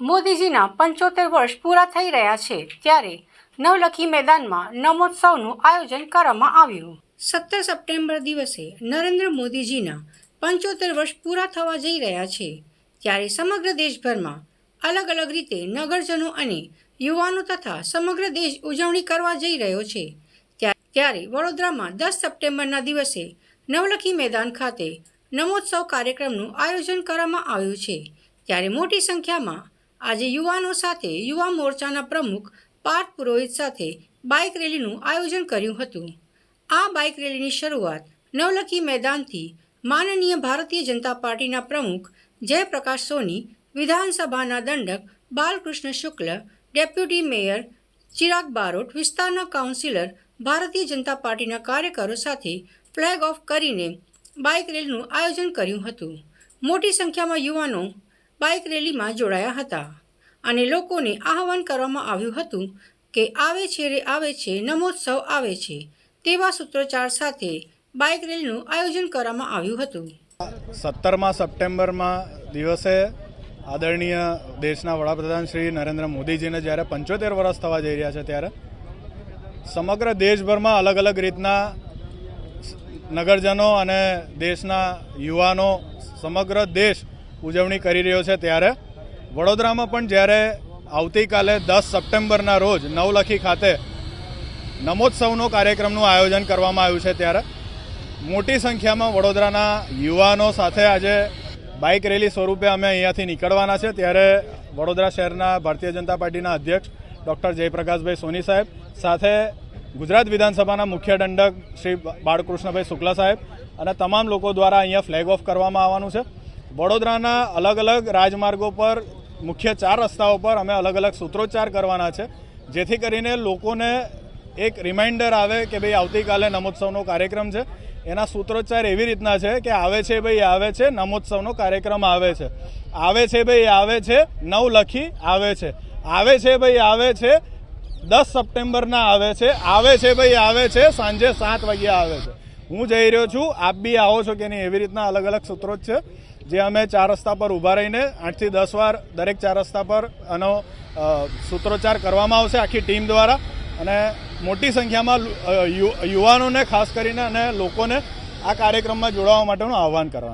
મોદીજીના પંચોતેર વર્ષ પૂરા થઈ રહ્યા છે ત્યારે નવલખી મેદાનમાં નમોત્સવનું આયોજન કરવામાં આવ્યું. સત્તર સપ્ટેમ્બર દિવસે નરેન્દ્ર મોદીજીના પંચોતેર વર્ષ પૂરા થવા જઈ રહ્યા છે ત્યારે સમગ્ર દેશભરમાં અલગ અલગ રીતે નગરજનો અને યુવાનો તથા સમગ્ર દેશ ઉજવણી કરવા જઈ રહ્યો છે. ત્યાં- ત્યારે વડોદરામાં દસ સપ્ટેમ્બરના દિવસે નવલખી મેદાન ખાતે નમોત્સવ કાર્યક્રમનું આયોજન કરવામાં આવ્યું છે. ત્યારે મોટી સંખ્યામાં આજે યુવાનો સાથે યુવા મોરચાના પ્રમુખ પાર્થ પુરોહિત સાથે બાઇક રેલીનું આયોજન કર્યું હતું. આ બાઇક રેલીની શરૂઆત નવલખી મેદાનથી માનનીય ભારતીય જનતા પાર્ટીના પ્રમુખ જયપ્રકાશ સોની, વિધાનસભાના દંડક બાલકૃષ્ણ શુક્લ, ડેપ્યુટી મેયર ચિરાગ બારોટ, વિસ્તારના કાઉન્સિલર ભારતીય જનતા પાર્ટીના કાર્યકરો સાથે ફ્લેગ ઓફ કરીને બાઇક રેલીનું આયોજન કર્યું હતું. મોટી સંખ્યામાં યુવાનો બાઇક રેલીમાં જોડાયા હતા અને લોકોને આહવાન કરવામાં આવ્યું હતું કે આવે છે રે આવે છે, નમોત્સવ આવે છે તેવા સૂત્રોચ્ચાર સાથે બાઇક રેલીનું આયોજન કરવામાં આવ્યું હતું. સત્તરમા સપ્ટેમ્બરમાં દિવસે આદરણીય દેશના વડાપ્રધાન શ્રી નરેન્દ્ર મોદીજીને જ્યારે પંચોતેર વર્ષ થવા જઈ રહ્યા છે ત્યારે સમગ્ર દેશભરમાં અલગ અલગ રીતના નગરજનો અને દેશના યુવાનો, સમગ્ર દેશ ઉજવણી કરી રહ્યો છે ત્યારે વડોદરામાં પણ જ્યારે આવતીકાલે દસ સપ્ટેમ્બરના રોજ નવલખી ખાતે નમોત્સવનો કાર્યક્રમનું આયોજન કરવામાં આવ્યું છે ત્યારે મોટી સંખ્યામાં વડોદરાના યુવાનો સાથે આજે બાઇક રેલી સ્વરૂપે અમે અહીંયાથી નીકળવાના છે. ત્યારે વડોદરા શહેરના ભારતીય જનતા પાર્ટીના અધ્યક્ષ ડૉક્ટર જયપ્રકાશભાઈ સોની સાહેબ, સાથે ગુજરાત વિધાનસભાના મુખ્ય દંડક શ્રી બાળકૃષ્ણભાઈ શુક્લા સાહેબ અને તમામ લોકો દ્વારા અહીંયા ફ્લેગ ઓફ કરવામાં આવવાનું છે. વડોદરાના અલગ અલગ રાજમાર્ગો પર મુખ્ય ચાર રસ્તાઓ પર અમે અલગ અલગ સૂત્રોચ્ચાર કરવાના છે. જેથી કરીને લોકોને એક રિમાઇન્ડર આવે કે ભાઈ આવતીકાલે નમોત્સવનો કાર્યક્રમ છે. એના સૂત્રોચ્ચાર એવી રીતના છે કે આવે છે ભાઈ આવે છે, નમોત્સવનો કાર્યક્રમ આવે છે. આવે છે ભાઈ આવે છે, નવ લખી આવે છે. આવે છે ભાઈ આવે છે, દસ સપ્ટેમ્બરના આવે છે. આવે છે ભાઈ આવે છે, સાંજે સાત વાગ્યા આવે છે. હું જઈ રહ્યો છું. આપ બી આવો છો કે નહીં એવી રીતના અલગ અલગ સૂત્રો જ છે. જે અમે ચાર રસ્તા પર ઊભા રહીને આઠથી દસ વાર દરેક ચાર રસ્તા પર આનો સૂત્રોચ્ચાર કરવામાં આવશે આખી ટીમ દ્વારા. અને મોટી સંખ્યામાં યુવાનોને ખાસ કરીને અને લોકોને આ કાર્યક્રમમાં જોડાવા માટેનું આહવાન કરવાનું.